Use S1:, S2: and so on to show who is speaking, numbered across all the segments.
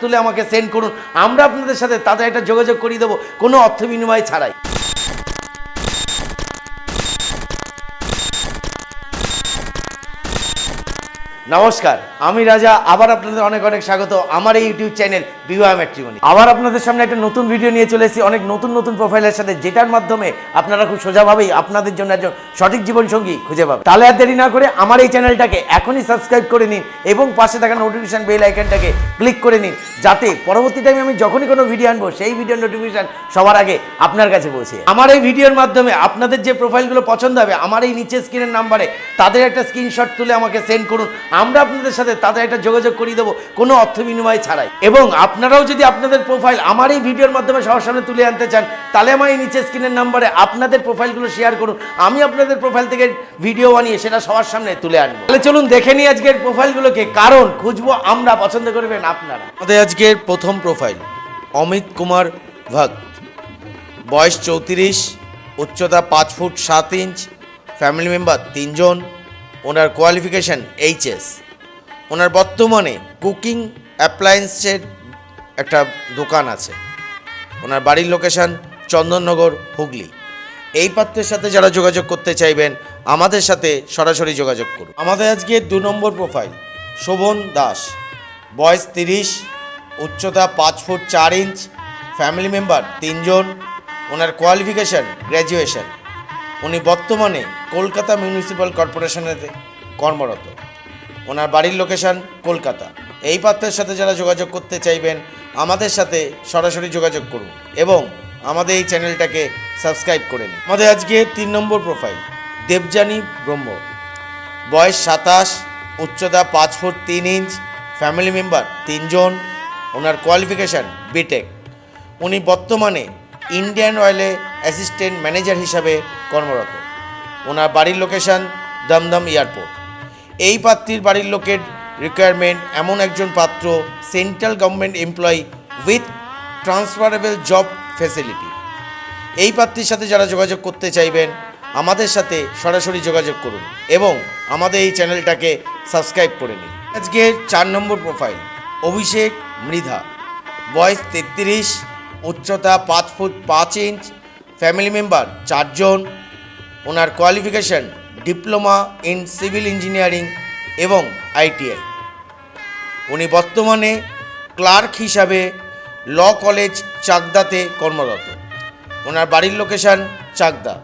S1: তুলে আমাকে সেন্ড করুন। আমরা আপনাদের সাথে তাদের একটা যোগাযোগ করিয়ে দেবো। কোনো অর্থ বিনিময় ছাড়াই। নমস্কার, আমি রাজা, আবার আপনাদের অনেক অনেক স্বাগত আমার এই ইউটিউব চ্যানেল বিবাহ ম্যাট্রিমনি। আবার আপনাদের সামনে একটা নতুন ভিডিও নিয়ে চলে এসেছি, অনেক নতুন নতুন প্রোফাইলের সাথে, যেটার মাধ্যমে আপনারা খুব সোজাভাবেই আপনাদের জন্য একজন সঠিক জীবনসঙ্গী খুঁজে পাবেন। তাহলে আর দেরি না করে আমার এই চ্যানেলটাকে এখনই সাবস্ক্রাইব করে নিন এবং পাশে থাকা নোটিফিকেশন বেল আইকনটাকে ক্লিক করে নিন, যাতে পরবর্তী টাইমে আমি যখনই কোনো ভিডিও আনব, সেই ভিডিওর নোটিফিকেশন সবার আগে আপনার কাছে পৌঁছে আমার এই ভিডিওর মাধ্যমে আপনাদের যে প্রোফাইলগুলো পছন্দ হবে, আমার এই নিচে স্ক্রিনের নাম্বারে তাদের একটা স্ক্রিনশট তুলে আমাকে সেন্ড করুন। আমরা আপনাদের সাথে তাদের একটা যোগাযোগ করিয়ে দেবো, কোনো অর্থ বিনিময় ছাড়াই। এবং আপনারাও যদি আপনাদের প্রোফাইল আমার এই ভিডিওর মাধ্যমে সবার সামনে তুলে আনতে চান, তাহলে আমার এই নিচে স্ক্রিনের নাম্বারে আপনাদের প্রোফাইলগুলো শেয়ার করুন। আমি আপনাদের প্রোফাইল থেকে ভিডিও বানিয়ে সেটা সবার সামনে তুলে আনব। তাহলে চলুন দেখে নিই আজকের প্রোফাইলগুলোকে কারণ, খুঁজবো আমরা, পছন্দ করবেন আপনারা। আমাদের আজকের প্রথম প্রোফাইল অমিত কুমার ভক্ত। বয়স চৌত্রিশ, উচ্চতা পাঁচ ফুট সাত ইঞ্চ ফ্যামিলি মেম্বার তিনজন। ওনার কোয়ালিফিকেশান এইচএস। ওনার বর্তমানে কুকিং অ্যাপ্লায়েন্সের একটা দোকান আছে। ওনার বাড়ির লোকেশন চন্দননগর, হুগলি। এই পাত্রের সাথে যারা যোগাযোগ করতে চাইবেন, আমাদের সাথে সরাসরি যোগাযোগ করুন। আমাদের আজকে দু নম্বর প্রোফাইল শোভন দাস। বয়স তিরিশ, উচ্চতা পাঁচ ফুট চার ইঞ্চ ফ্যামিলি মেম্বার তিনজন। ওনার কোয়ালিফিকেশন গ্র্যাজুয়েশন উনি বর্তমানে কলকাতা মিউনিসিপ্যাল কর্পোরেশনেতে কর্মরত। ওনার বাড়ির লোকেশন কলকাতা। এই পাত্রের সাথে যারা যোগাযোগ করতে চাইবেন, আমাদের সাথে সরাসরি যোগাযোগ করুন এবং আমাদের এই চ্যানেলটাকে সাবস্ক্রাইব করে নিন। আমাদের আজকে তিন নম্বর প্রোফাইল, দেবযানী ব্রহ্ম। বয়স সাতাশ, উচ্চতা পাঁচ ফুট তিন ইঞ্চ, ফ্যামিলি মেম্বার তিনজন, ওনার কোয়ালিফিকেশান বিটেক উনি বর্তমানে ইন্ডিয়ান অয়েলে অ্যাসিস্ট্যান্ট ম্যানেজার হিসাবে কর্মরত। ওনার বাড়ির লোকেশন দমদম এয়ারপোর্ট। এই পাত্রীর বাড়ির লোকের রিকোয়ারমেন্ট এমন একজন পাত্র central government employee with transferable job facility এই পাত্রীর সাথে যারা যোগাযোগ করতে চাইবেন, আমাদের সাথে সরাসরি যোগাযোগ করুন এবং আমাদের এই চ্যানেলটাকে সাবস্ক্রাইব করে নিন। আজকে চার নম্বর প্রোফাইল অভিষেক মৃধা। বয়স তেত্রিশ, উচ্চতা পাঁচ ফুট পাঁচ ইঞ্চ ফ্যামিলি মেম্বার চারজন, ওনার qualification diploma in civil engineering এবং আইটিআই উনি বর্তমানে ক্লার্ক হিসাবে ল কলেজ চাকদাতে কর্মরত। ওনার বাড়ির লোকেশন চাকদা।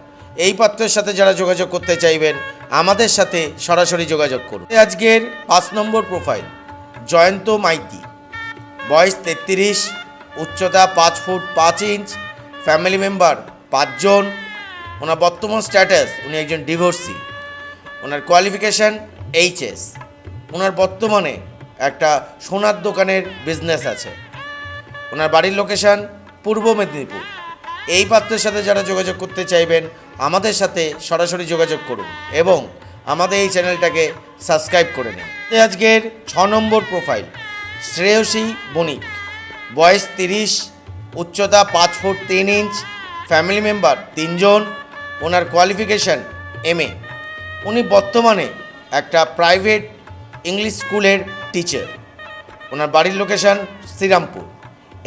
S1: এই পাত্রের সাথে যারা যোগাযোগ করতে চাইবেন, আমাদের সাথে সরাসরি যোগাযোগ করুন। আজকের পাঁচ নম্বর প্রোফাইল জয়ন্ত মাইতি। বয়স তেত্রিশ, উচ্চতা পাঁচ ফুট পাঁচ ইঞ্চ ফ্যামিলি মেম্বার পাঁচজন, ওনার বর্তমান স্ট্যাটাস উনি একজন ডিভোর্সি ওনার কোয়ালিফিকেশান এইচএস ওনার বর্তমানে একটা সোনার দোকানের বিজনেস আছে। ওনার বাড়ির লোকেশান পূর্ব মেদিনীপুর। এই পাত্রের সাথে যারা যোগাযোগ করতে চাইবেন, আমাদের সাথে সরাসরি যোগাযোগ করুন এবং আমাদের এই চ্যানেলটাকে সাবস্ক্রাইব করে নিন। আজকের ছ নম্বর প্রোফাইল শ্রেয়সী বণিক। বয়স তিরিশ, উচ্চতা পাঁচ ফুট তিন ইঞ্চ ফ্যামিলি মেম্বার তিনজন, ওনার কোয়ালিফিকেশান এম এ উনি বর্তমানে একটা প্রাইভেট ইংলিশ স্কুলের টিচার ওনার বাড়ির লোকেশন শ্রীরামপুর।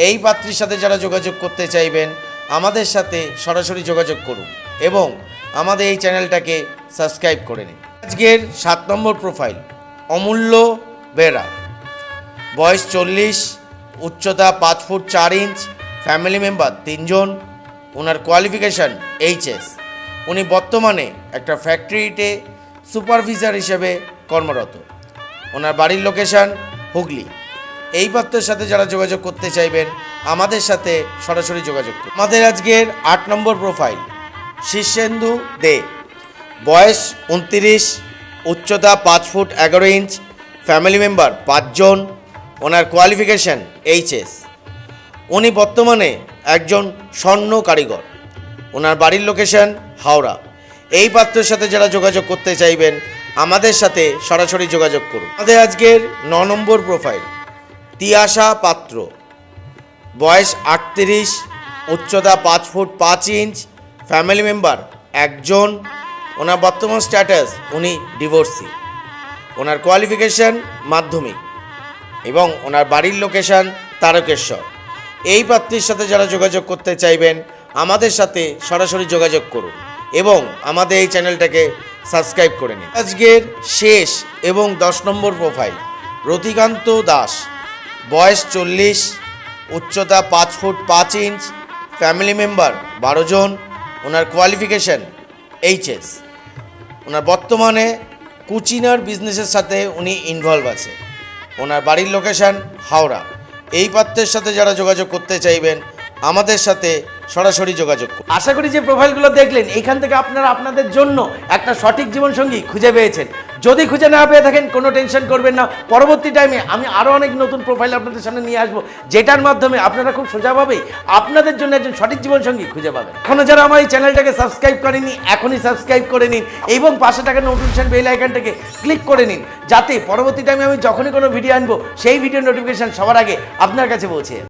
S1: এই পাত্রীর সাথে যারা যোগাযোগ করতে চাইবেন, আমাদের সাথে সরাসরি যোগাযোগ করুন এবং আমাদের এই চ্যানেলটাকে সাবস্ক্রাইব করে নিন। আজকের সাত নম্বর প্রোফাইল অমূল্য বেরা বয়স চল্লিশ, উচ্চতা পাঁচ ফুট চার ইঞ্চ ফ্যামিলি মেম্বার তিনজন ওনার কোয়ালিফিকেশান এইচএস উনি বর্তমানে একটা ফ্যাক্টরিতে সুপারভিজার হিসেবে কর্মরত। ওনার বাড়ির লোকেশান হুগলি। এই পাত্রের সাথে যারা যোগাযোগ করতে চাইবেন, আমাদের সাথে সরাসরি যোগাযোগ করুন। আমাদের আজকের আট নম্বর প্রোফাইল শীর্ষেন্দু দে। বয়স উনত্রিশ, উচ্চতা পাঁচ ফুট এগারো ইঞ্চ ফ্যামিলি মেম্বার পাঁচজন, ওনার কোয়ালিফিকেশান এইচএস উনি বর্তমানে একজন স্বর্ণ কারিগর। ওনার বাড়ির লোকেশন হাওড়া। এই পাত্রের সাথে যারা যোগাযোগ করতে চাইবেন, আমাদের সাথে সরাসরি যোগাযোগ করুন। আমাদের আজকের ন নম্বর প্রোফাইল তিয়াশা পাত্র। বয়স আটত্রিশ, উচ্চতা পাঁচ ফুট পাঁচ ইঞ্চ ফ্যামিলি মেম্বার একজন। ওনার বর্তমান স্ট্যাটাস উনি ডিভোর্সি ওনার কোয়ালিফিকেশান মাধ্যমিক এবং ওনার বাড়ির লোকেশান তারকেশ্বর। এই পাত্রীর সাথে যারা যোগাযোগ করতে চাইবেন, আমাদের সাথে সরাসরি যোগাযোগ করুন এবং আমাদের এই চ্যানেলটাকে সাবস্ক্রাইব করে নিন। আজকের শেষ এবং দশ নম্বর প্রোফাইল রতিকান্ত দাস, বয়স চল্লিশ, উচ্চতা পাঁচ ফুট পাঁচ ইঞ্চ ফ্যামিলি মেম্বার বারো জন, ওনার কোয়ালিফিকেশন এইচএস ওনার বর্তমানে কুচিনার বিজনেসের সাথে উনি ইনভলভ আছে। ওনার বাড়ির লোকেশন হাওড়া। এই পাত্রের সাথে যারা যোগাযোগ করতে চাইবেন, আমাদের সাথে সরাসরি যোগাযোগ করুন। আশা করি যে প্রোফাইলগুলো দেখলেন, এখান থেকে আপনারা আপনাদের জন্য একটা সঠিক জীবনসঙ্গী খুঁজে পেয়েছেন। যদি খুঁজে না পেয়ে থাকেন, কোনো টেনশন করবেন না পরবর্তী টাইমে আমি আরও অনেক নতুন প্রোফাইল আপনাদের সামনে নিয়ে আসব, যেটার মাধ্যমে আপনারা খুব সোজাভাবেই আপনাদের জন্য একজন সঠিক জীবনসঙ্গী খুঁজে পাবেন এখনও যারা আমার এই চ্যানেলটাকে সাবস্ক্রাইব করেনি এখনই সাবস্ক্রাইব করে নিন এবং পাশে থাকা নোটিফিকেশন বেল আইকনটাকে ক্লিক করে নিন, যাতে পরবর্তী টাইমে আমি যখনই কোনো ভিডিও আনব, সেই ভিডিও নোটিফিকেশন সবার আগে আপনার কাছে পৌঁছে।